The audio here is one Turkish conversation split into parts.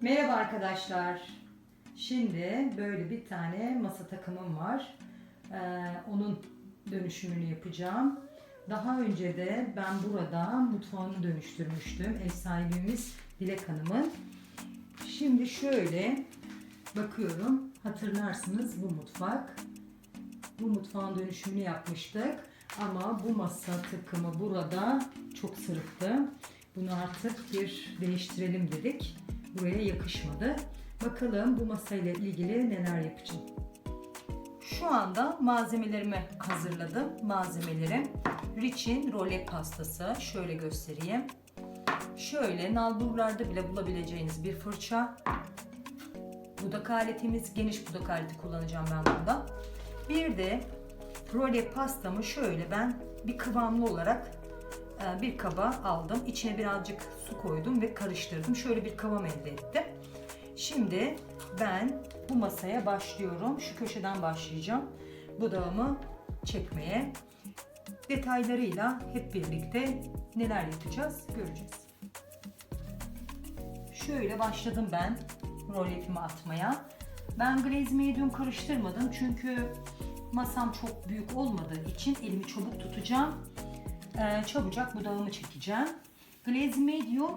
Merhaba arkadaşlar. Şimdi böyle bir tane masa takımım var. Ee, onun dönüşümünü yapacağım. Daha önce de ben burada mutfağını dönüştürmüştüm. Ev sahibimiz Dilek Hanım'ın. Şimdi şöyle bakıyorum. Hatırlarsınız bu mutfak. Bu mutfağın dönüşümünü yapmıştık. Ama bu masa takımı burada çok sırıktı. Bunu artık bir değiştirelim dedik. Buraya yakışmadı. Bakalım bu masayla ilgili neler yapacağım. Şu anda malzemelerimi hazırladım. Malzemelerim Rich'in role pastası. Şöyle göstereyim. Şöyle nalburlarda bile bulabileceğiniz bir fırça. Budak aletimiz, geniş budak aleti kullanacağım ben burada. Bir de role pastamı şöyle ben bir kıvamlı olarak bir kaba aldım. İçine birazcık su koydum ve karıştırdım. Şöyle bir kıvam elde ettim. Şimdi ben bu masaya başlıyorum. Şu köşeden başlayacağım. Budağımı çekmeye. Detaylarıyla hep birlikte neler yapacağız göreceğiz. Şöyle başladım ben roletimi atmaya. Ben glaze medium karıştırmadım çünkü masam çok büyük olmadığı için elimi çabuk tutacağım. Ee, çabucak budağımı çekeceğim. Glaze medium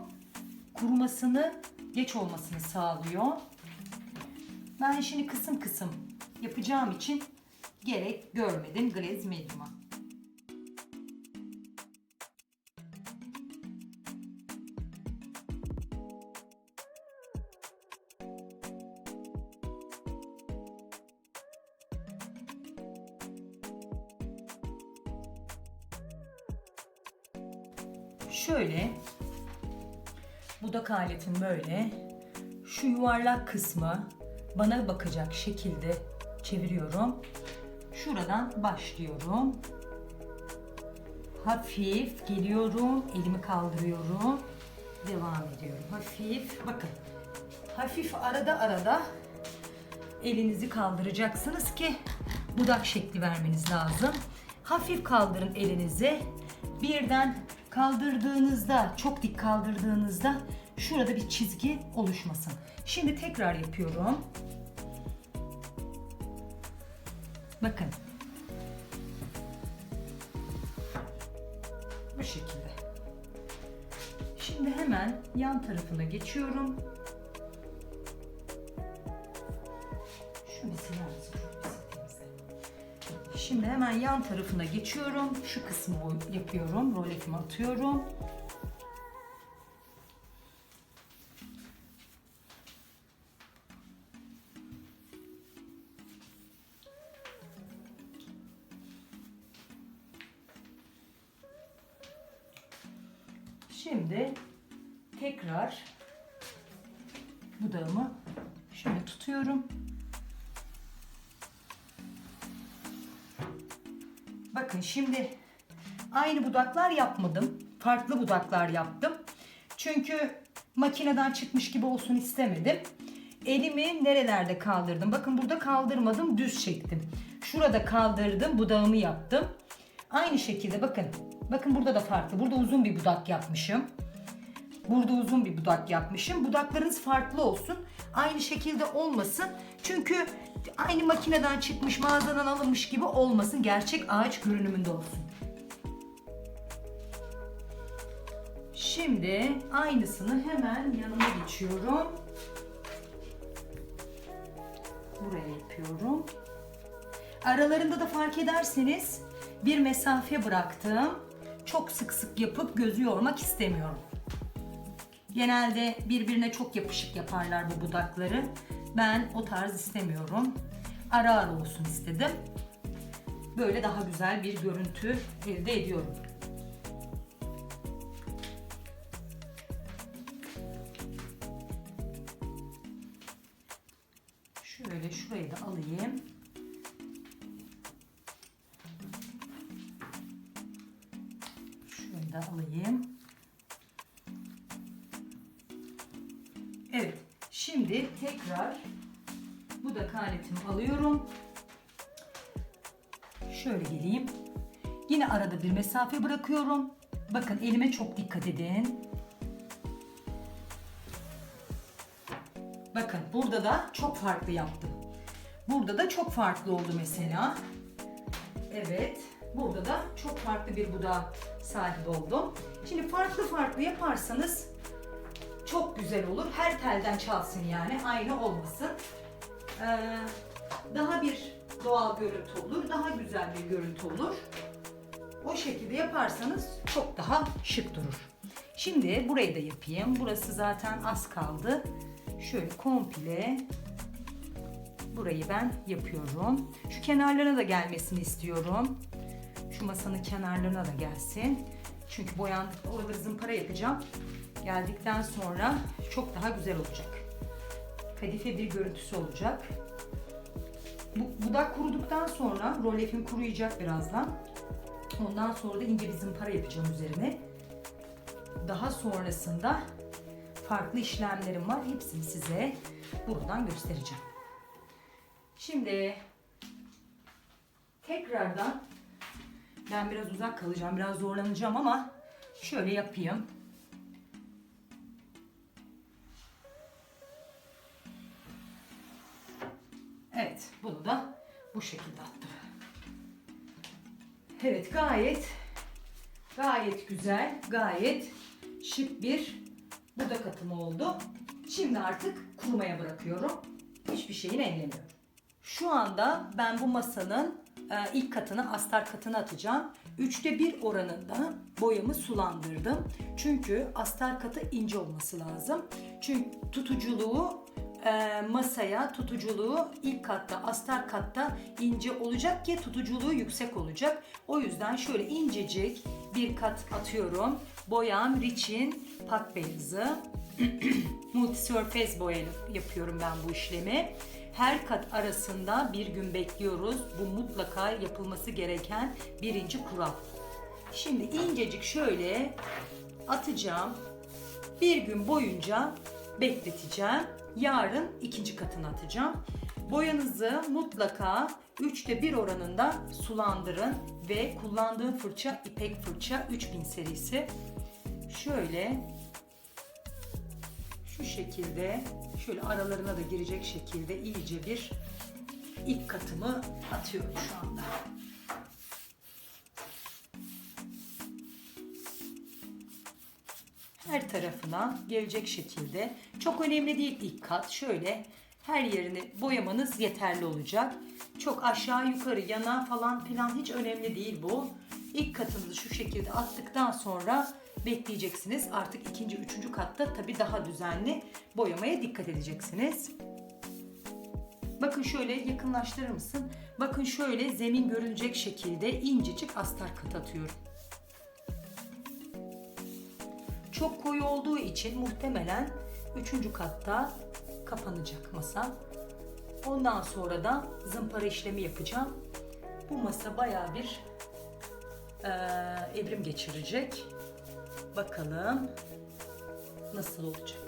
kurumasını geç olmasını sağlıyor. Ben şimdi kısım kısım yapacağım için gerek görmedim glaze medium'a. Aletim böyle. Şu yuvarlak kısmı bana bakacak şekilde çeviriyorum. Şuradan başlıyorum. Hafif geliyorum. Elimi kaldırıyorum. Devam ediyorum. Hafif bakın. Hafif arada arada elinizi kaldıracaksınız ki budak şekli vermeniz lazım. Hafif kaldırın elinizi. Birden kaldırdığınızda, çok dik kaldırdığınızda şurada bir çizgi oluşmasın. Şimdi tekrar yapıyorum. Bakın. Bu şekilde. Şimdi hemen yan tarafına geçiyorum. Şunu siler. Şimdi hemen yan tarafına geçiyorum. Şu kısmı yapıyorum. Roletimi atıyorum. Şimdi tekrar budağımı şöyle tutuyorum. Bakın şimdi aynı budaklar yapmadım. Farklı budaklar yaptım. Çünkü makineden çıkmış gibi olsun istemedim. Elimi nerelerde kaldırdım? Bakın burada kaldırmadım, düz çektim. Şurada kaldırdım, budağımı yaptım. Aynı şekilde bakın. Bakın burada da farklı. Burada uzun bir budak yapmışım. Burada uzun bir budak yapmışım. Budaklarınız farklı olsun. Aynı şekilde olmasın. Çünkü aynı makineden çıkmış, mağazadan alınmış gibi olmasın. Gerçek ağaç görünümünde olsun. Şimdi aynısını hemen yanına geçiyorum. Buraya yapıyorum. Aralarında da fark ederseniz bir mesafe bıraktım. Çok sık sık yapıp gözü yormak istemiyorum. Genelde birbirine çok yapışık yaparlar bu budakları. Ben o tarz istemiyorum. Ara ara olsun istedim. Böyle daha güzel bir görüntü elde ediyorum. Şöyle geleyim. Yine arada bir mesafe bırakıyorum. Bakın elime çok dikkat edin. Bakın burada da çok farklı yaptım. Burada da çok farklı oldu mesela. Evet. Burada da çok farklı bir budağa sahip oldum. Şimdi farklı farklı yaparsanız çok güzel olur. Her telden çalsın yani. Aynı olmasın. Ee, daha bir doğal görüntü olur. Daha güzel bir görüntü olur. O şekilde yaparsanız çok daha şık durur. Şimdi burayı da yapayım. Burası zaten az kaldı. Şöyle komple burayı ben yapıyorum. Şu kenarlarına da gelmesini istiyorum. Şu masanın kenarlarına da gelsin. Çünkü boyandık oraları zımpara yapacağım. Geldikten sonra çok daha güzel olacak. Kadife bir görüntüsü olacak. Bu budak kuruduktan sonra rolefim kuruyacak birazdan. Ondan sonra da ince bir zımpara yapacağım üzerine. Daha sonrasında farklı işlemlerim var. Hepsini size buradan göstereceğim. Şimdi tekrardan ben biraz uzak kalacağım, biraz zorlanacağım ama şöyle yapayım. Evet, bunu da bu şekilde attım. Evet, gayet gayet güzel, gayet şık bir budak atımı oldu. Şimdi artık kurumaya bırakıyorum. Hiçbir şeyini ellemiyorum. Şu anda ben bu masanın e, ilk katını, astar katını atacağım. Üçte bir oranında boyamı sulandırdım. Çünkü astar katı ince olması lazım. Çünkü tutuculuğu e, masaya tutuculuğu ilk katta, astar katta ince olacak ki tutuculuğu yüksek olacak. O yüzden şöyle incecik bir kat atıyorum. Boyam Rich'in pat beyazı. Multi Surface boya yapıyorum ben bu işlemi. Her kat arasında bir gün bekliyoruz. Bu mutlaka yapılması gereken birinci kural. Şimdi incecik şöyle atacağım. Bir gün boyunca bekleteceğim. Yarın ikinci katını atacağım. Boyanızı mutlaka 3'te 1 oranında sulandırın ve kullandığım fırça ipek fırça 3000 serisi. Şöyle şu şekilde şöyle aralarına da girecek şekilde iyice bir ilk katımı atıyorum şu anda. Her tarafına gelecek şekilde. Çok önemli değil ilk kat. Şöyle her yerini boyamanız yeterli olacak. Çok aşağı yukarı yana falan filan hiç önemli değil bu. İlk katınızı şu şekilde attıktan sonra bekleyeceksiniz. Artık ikinci, üçüncü katta tabii daha düzenli boyamaya dikkat edeceksiniz. Bakın şöyle yakınlaştırır mısın? Bakın şöyle zemin görünecek şekilde incecik astar kat atıyorum. Çok koyu olduğu için muhtemelen üçüncü katta kapanacak masa. Ondan sonra da zımpara işlemi yapacağım. Bu masa baya bir e, evrim geçirecek. Bakalım nasıl olacak.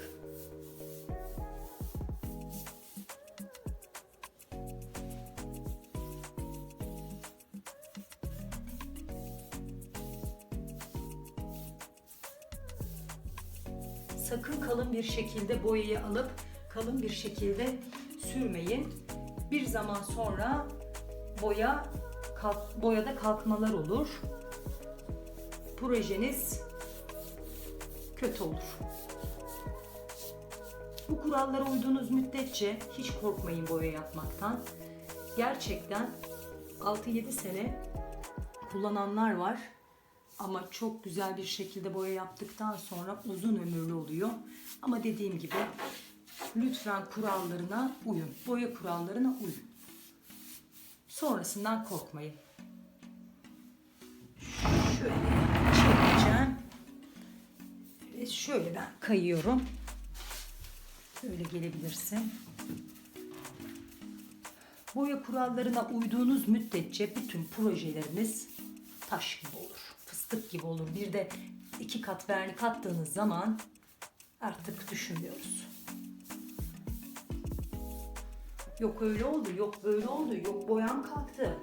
Şekilde boyayı alıp kalın bir şekilde sürmeyin. Bir zaman sonra boya kalk, boyada kalkmalar olur. Projeniz kötü olur. Bu kurallara uyduğunuz müddetçe hiç korkmayın boya yapmaktan. Gerçekten 6-7 sene kullananlar var. Ama çok güzel bir şekilde boya yaptıktan sonra uzun ömürlü oluyor. Ama dediğim gibi lütfen kurallarına uyun. Boya kurallarına uyun. Sonrasından korkmayın. Şöyle çevireceğim. Ve şöyle ben kayıyorum. Böyle gelebilirsin. Boya kurallarına uyduğunuz müddetçe bütün projeleriniz taş gibi olur. Fıstık gibi olur. Bir de iki kat vernik attığınız zaman artık düşünmüyoruz. Yok öyle oldu, yok böyle oldu, yok boyam kalktı.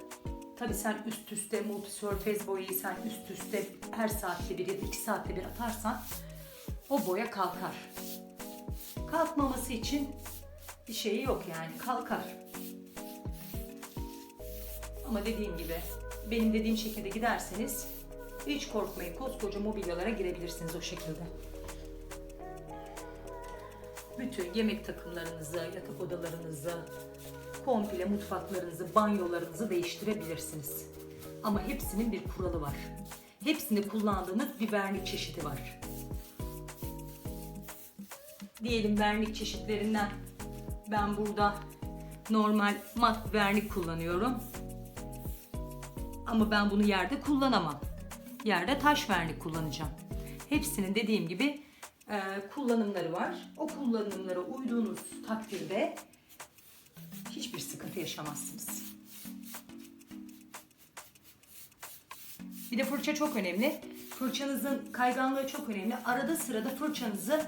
Tabi sen üst üste multi surface boyayı sen üst üste her saatte bir ya da iki saatte bir atarsan o boya kalkar. Kalkmaması için bir şeyi yok yani kalkar. Ama dediğim gibi benim dediğim şekilde giderseniz hiç korkmayın koskoca mobilyalara girebilirsiniz o şekilde. Bütün yemek takımlarınızı, yatak odalarınızı, komple mutfaklarınızı, banyolarınızı değiştirebilirsiniz. Ama hepsinin bir kuralı var. Hepsini kullandığınız bir vernik çeşidi var. Diyelim vernik çeşitlerinden ben burada normal mat vernik kullanıyorum. Ama ben bunu yerde kullanamam. Yerde taş vernik kullanacağım. Hepsinin dediğim gibi e, kullanımları var. O kullanımlara uyduğunuz takdirde hiçbir sıkıntı yaşamazsınız. Bir de fırça çok önemli. Fırçanızın kayganlığı çok önemli. Arada sırada fırçanızı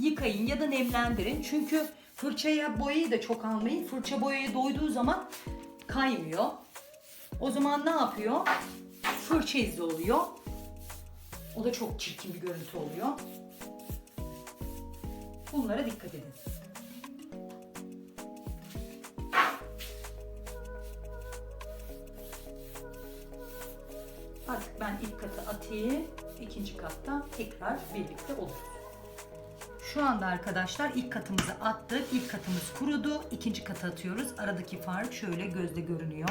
yıkayın ya da nemlendirin. Çünkü fırçaya boyayı da çok almayın. Fırça boyaya doyduğu zaman kaymıyor. O zaman ne yapıyor? Fırça izi oluyor. O da çok çirkin bir görüntü oluyor. Bunlara dikkat edin. Artık ben ilk katı atayım. ikinci katta tekrar birlikte oluruz. Şu anda arkadaşlar ilk katımızı attık. İlk katımız kurudu. İkinci katı atıyoruz. Aradaki fark şöyle gözle görünüyor.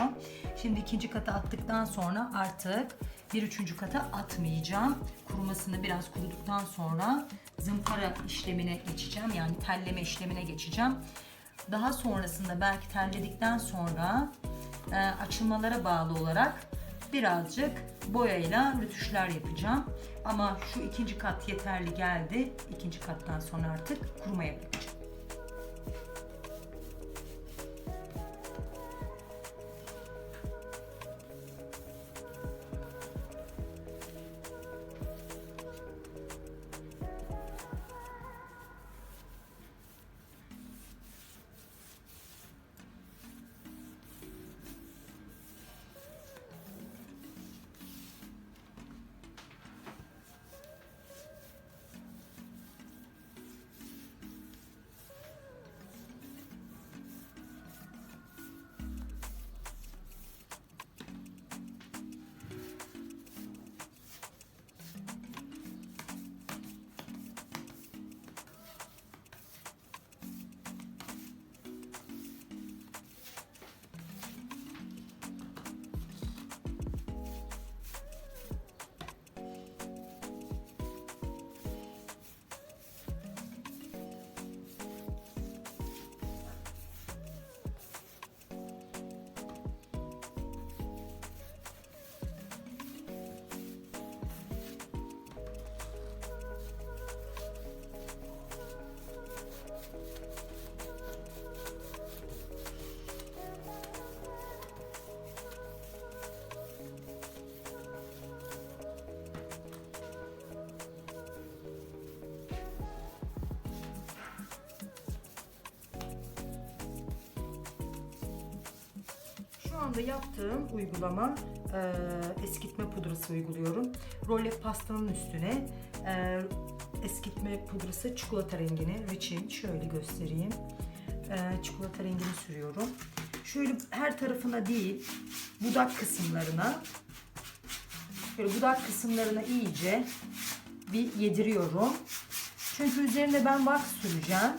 Şimdi ikinci katı attıktan sonra artık bir üçüncü kata atmayacağım. Kurumasını biraz kuruduktan sonra zımpara işlemine geçeceğim. Yani telleme işlemine geçeceğim. Daha sonrasında belki telledikten sonra e, açılmalara bağlı olarak birazcık boyayla rütuşlar yapacağım. Ama şu ikinci kat yeterli geldi. İkinci kattan sonra artık kuruma yapacağım. Anda yaptığım uygulama e, eskitme pudrası uyguluyorum. Rolle pastanın üstüne e, eskitme pudrası çikolata rengini Rich'in şöyle göstereyim. E, çikolata rengini sürüyorum. Şöyle her tarafına değil, budak kısımlarına böyle budak kısımlarına iyice bir yediriyorum. Çünkü üzerine ben wax süreceğim.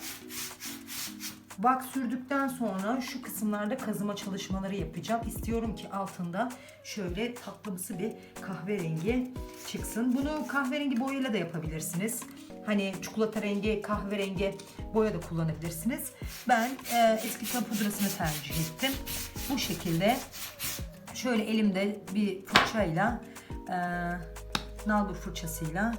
Bak sürdükten sonra şu kısımlarda kazıma çalışmaları yapacağım. İstiyorum ki altında şöyle tatlımsı bir kahverengi çıksın. Bunu kahverengi boyayla da yapabilirsiniz. Hani çikolata rengi, kahverengi boya da kullanabilirsiniz. Ben e, eskitme pudrasını tercih ettim. Bu şekilde şöyle elimde bir fırçayla e, nalbur fırçasıyla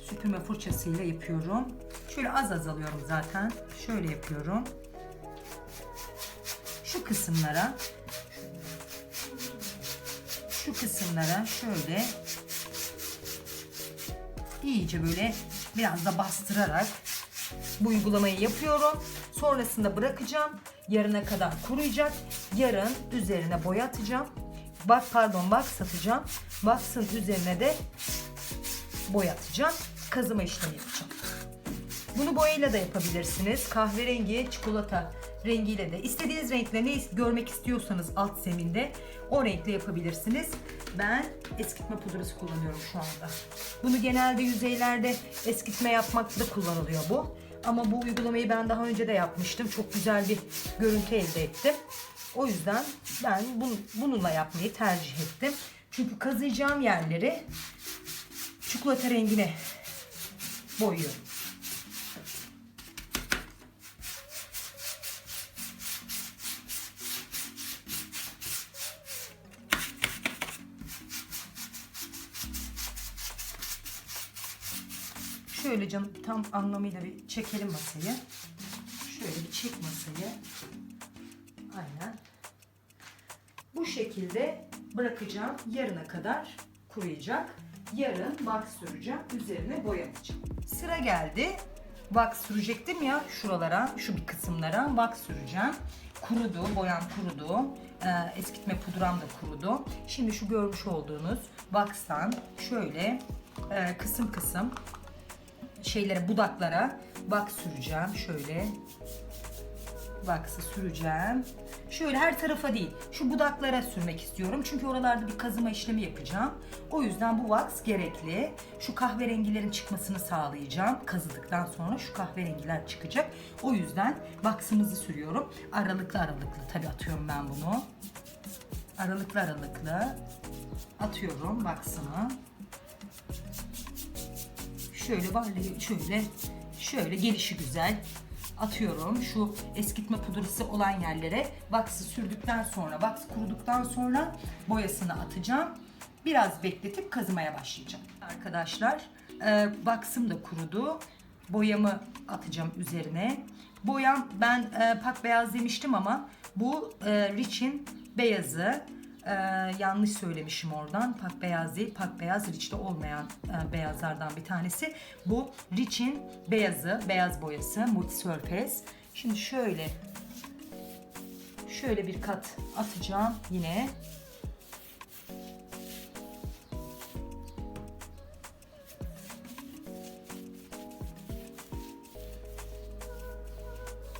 süpürme fırçasıyla yapıyorum. Şöyle az az alıyorum zaten. Şöyle yapıyorum. Şu kısımlara şu kısımlara şöyle iyice böyle biraz da bastırarak bu uygulamayı yapıyorum. Sonrasında bırakacağım. Yarına kadar kuruyacak. Yarın üzerine boya atacağım. Bak pardon bak satacağım. Baksın üzerine de boyatacağım. Kazıma işlemi yapacağım. Bunu boyayla da yapabilirsiniz. Kahverengi, çikolata rengiyle de. İstediğiniz renkle ne görmek istiyorsanız alt zeminde o renkle yapabilirsiniz. Ben eskitme pudrası kullanıyorum şu anda. Bunu genelde yüzeylerde eskitme yapmakta kullanılıyor bu. Ama bu uygulamayı ben daha önce de yapmıştım. Çok güzel bir görüntü elde ettim. O yüzden ben bunu, bununla yapmayı tercih ettim. Çünkü kazıyacağım yerleri çikolata rengine boyuyorum. Şöyle canım tam anlamıyla bir çekelim masayı. Şöyle bir çek masayı. Aynen. Bu şekilde bırakacağım. Yarına kadar kuruyacak. Yarın wax süreceğim. Üzerine boyatacağım. Sıra geldi. Wax sürecektim ya şuralara, şu bir kısımlara wax süreceğim. Kurudu, boyam kurudu. Ee, eskitme pudram da kurudu. Şimdi şu görmüş olduğunuz wax'tan şöyle e, kısım kısım şeylere, budaklara wax süreceğim. Şöyle wax'ı süreceğim. Şöyle her tarafa değil, şu budaklara sürmek istiyorum. Çünkü oralarda bir kazıma işlemi yapacağım. O yüzden bu wax gerekli. Şu kahverengilerin çıkmasını sağlayacağım. Kazıdıktan sonra şu kahverengiler çıkacak. O yüzden wax'ımızı sürüyorum. Aralıklı aralıklı tabii atıyorum ben bunu. Aralıklı aralıklı atıyorum wax'ımı. Şöyle vallahi şöyle şöyle gelişi güzel atıyorum şu eskitme pudrası olan yerlere wax'ı sürdükten sonra wax kuruduktan sonra boyasını atacağım. Biraz bekletip kazımaya başlayacağım. Arkadaşlar e, wax'ım da kurudu. Boyamı atacağım üzerine. Boyam ben e, pak beyaz demiştim ama bu e, Rich'in beyazı. Ee, yanlış söylemişim oradan. Pak beyaz değil. Pak beyaz Rich'te olmayan e, beyazlardan bir tanesi. Bu Rich'in beyazı, beyaz boyası Multi Surface. Şimdi şöyle şöyle bir kat atacağım yine.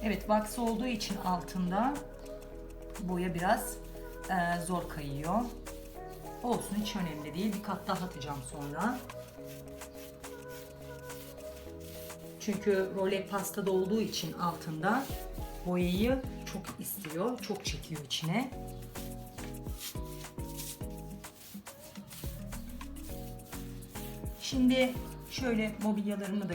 Evet, wax olduğu için altında boya biraz e, zor kayıyor. Olsun hiç önemli değil. Bir kat daha atacağım sonra. Çünkü role pastada olduğu için altında boyayı çok istiyor. Çok çekiyor içine. Şimdi şöyle mobilyalarımı da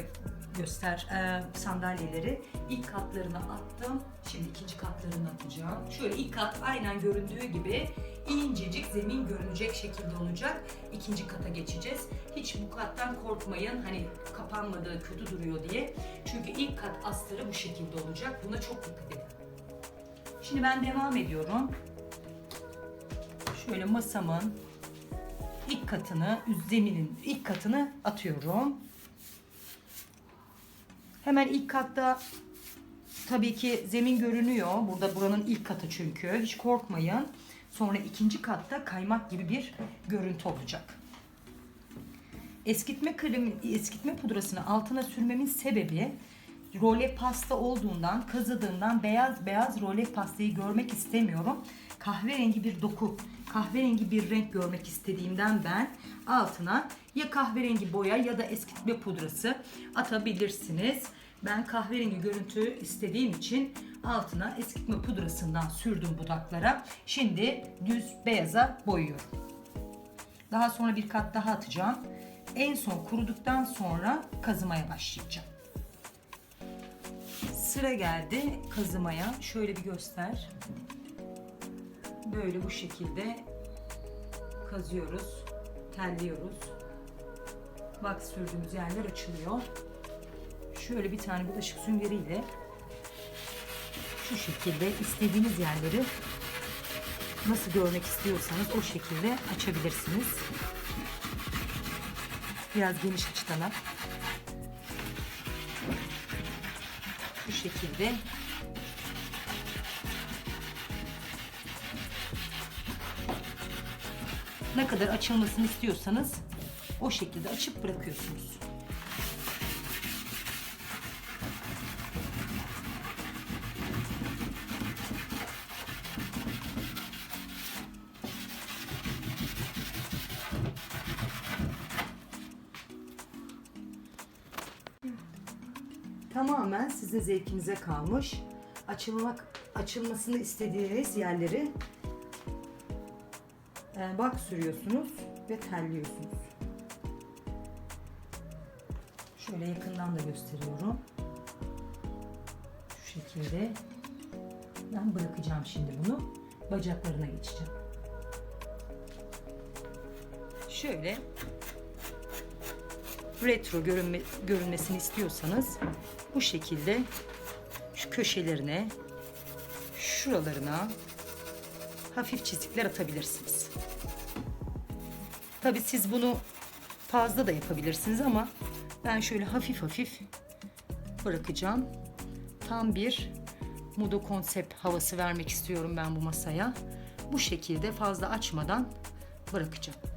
göster e, sandalyeleri. İlk katlarını attım. Şimdi ikinci katlarını atacağım. Şöyle ilk kat aynen göründüğü gibi incecik zemin görünecek şekilde olacak. İkinci kata geçeceğiz. Hiç bu kattan korkmayın. Hani kapanmadığı kötü duruyor diye. Çünkü ilk kat astarı bu şekilde olacak. Buna çok dikkat edin. Şimdi ben devam ediyorum. Şöyle masamın ilk katını, zeminin ilk katını atıyorum. Hemen ilk katta tabii ki zemin görünüyor. Burada buranın ilk katı çünkü. Hiç korkmayın. Sonra ikinci katta kaymak gibi bir görüntü olacak. Eskitme kremi, eskitme pudrasını altına sürmemin sebebi role pasta olduğundan, kazıdığından beyaz beyaz role pastayı görmek istemiyorum. Kahverengi bir doku, kahverengi bir renk görmek istediğimden ben altına ya kahverengi boya ya da eskitme pudrası atabilirsiniz. Ben kahverengi görüntü istediğim için altına eskitme pudrasından sürdüm budaklara. Şimdi düz beyaza boyuyorum. Daha sonra bir kat daha atacağım. En son kuruduktan sonra kazımaya başlayacağım. Sıra geldi kazımaya. Şöyle bir göster. Böyle bu şekilde kazıyoruz, telliyoruz. Bak sürdüğümüz yerler açılıyor. Şöyle bir tane bulaşık süngeriyle şu şekilde istediğiniz yerleri nasıl görmek istiyorsanız o şekilde açabilirsiniz. Biraz geniş açıdan. Bu şekilde ne kadar açılmasını istiyorsanız o şekilde açıp bırakıyorsunuz. tamamen sizin zevkinize kalmış. Açılmak açılmasını istediğiniz yerleri e, bak sürüyorsunuz ve telliyorsunuz. Şöyle yakından da gösteriyorum. Şu şekilde. Ben bırakacağım şimdi bunu. Bacaklarına geçeceğim. Şöyle retro görünme, görünmesini istiyorsanız bu şekilde şu köşelerine şuralarına hafif çizikler atabilirsiniz. Tabi siz bunu fazla da yapabilirsiniz ama ben şöyle hafif hafif bırakacağım. Tam bir Mudo konsept havası vermek istiyorum ben bu masaya. Bu şekilde fazla açmadan bırakacağım.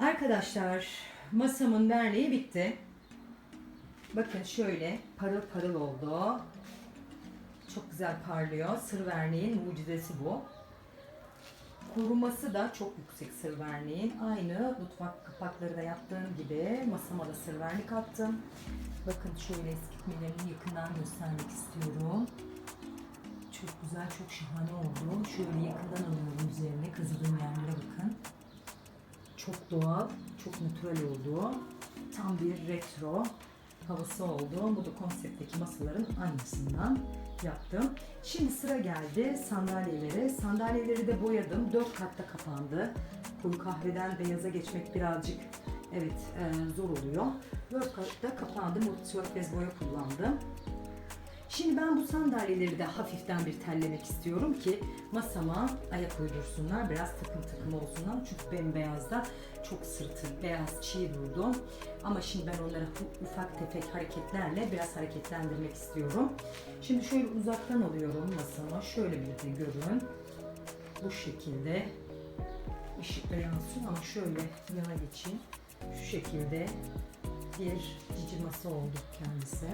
Arkadaşlar masamın verniği bitti. Bakın şöyle parıl parıl oldu. Çok güzel parlıyor. Sır verniğin mucizesi bu. Koruması da çok yüksek sır verniğin. Aynı mutfak kapaklarında yaptığım gibi masama da sır vernik attım. Bakın şöyle eskitmelerini yakından göstermek istiyorum. Çok güzel, çok şahane oldu. Şöyle yakından alıyorum üzerine. Kazıdığım yerlere bakın. Çok doğal, çok natürel oldu. Tam bir retro havası oldu. Bu da konseptteki masaların aynısından yaptım. Şimdi sıra geldi sandalyelere. Sandalyeleri de boyadım. Dört katta kapandı. Koyu kahveden beyaza geçmek birazcık evet e, zor oluyor. Dört katta kapandı. Multi bez boya kullandım. Şimdi ben bu sandalyeleri de hafiften bir tellemek istiyorum ki masama ayak uydursunlar. Biraz takım takım olsunlar. Çünkü benim beyazda çok sırtı beyaz çiğ durdu. Ama şimdi ben onları hu- ufak tefek hareketlerle biraz hareketlendirmek istiyorum. Şimdi şöyle uzaktan alıyorum masama. Şöyle bir de görün. Bu şekilde ışıkla yansıyor ama şöyle yana geçeyim. Şu şekilde bir cici masa oldu kendisi.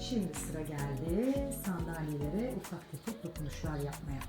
Şimdi sıra geldi sandalyelere ufak tefek dokunuşlar yapmaya.